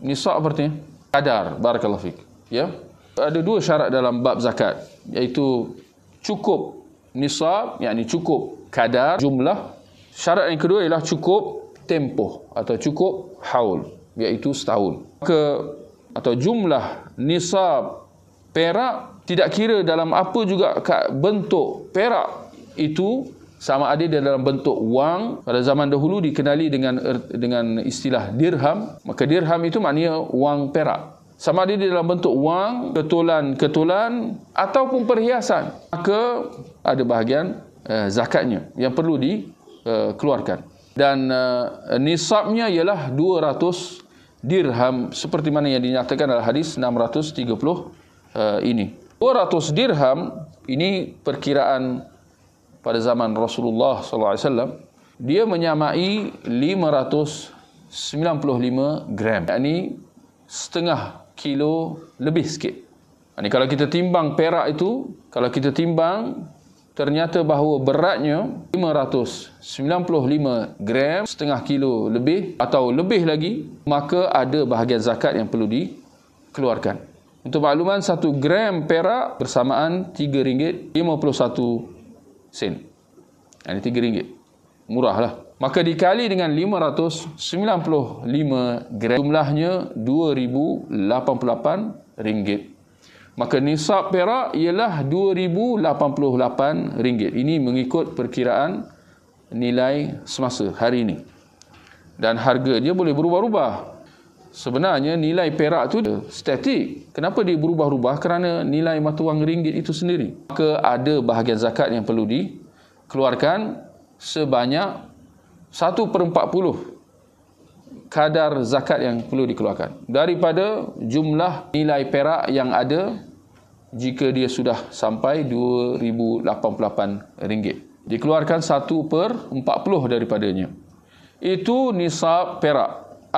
nisab artinya? Kadar barakallahu fik. Ya? Ada dua syarat dalam bab zakat iaitu cukup nisab yakni cukup kadar jumlah. Syarat yang kedua ialah cukup tempoh atau cukup haul iaitu setahun. Ke atau jumlah nisab perak tidak kira dalam apa juga bentuk perak itu sama ada dia dalam bentuk wang. Pada zaman dahulu dikenali dengan er, dengan istilah dirham. Maka dirham itu maknanya wang perak. Sama ada dia dalam bentuk wang ketulan-ketulan ataupun perhiasan. Maka ada bahagian uh, zakatnya yang perlu dikeluarkan uh, dan uh, nisabnya ialah 200 dirham. Seperti mana yang dinyatakan dalam hadis 630 uh, ini. 200 dirham ini perkiraan pada zaman Rasulullah SAW dia menyamai 595 gram yakni setengah kilo lebih sikit. Ini kalau kita timbang perak itu kalau kita timbang ternyata bahawa beratnya 595 gram setengah kilo lebih atau lebih lagi maka ada bahagian zakat yang perlu dikeluarkan. Untuk makluman 1 gram perak bersamaan RM3.51 sen. Ini tiga ringgit. Murah lah. Maka dikali dengan 595 gram jumlahnya 2088 ringgit. Maka nisab perak ialah 2088 ringgit. Ini mengikut perkiraan nilai semasa hari ini. Dan harga dia boleh berubah-ubah. Sebenarnya nilai perak tu statik. Kenapa dia berubah-ubah? Kerana nilai mata wang ringgit itu sendiri. Maka ada bahagian zakat yang perlu di keluarkan sebanyak 1 per 40 kadar zakat yang perlu dikeluarkan daripada jumlah nilai perak yang ada jika dia sudah sampai 2088 ringgit dikeluarkan 1 per 40 daripadanya itu nisab perak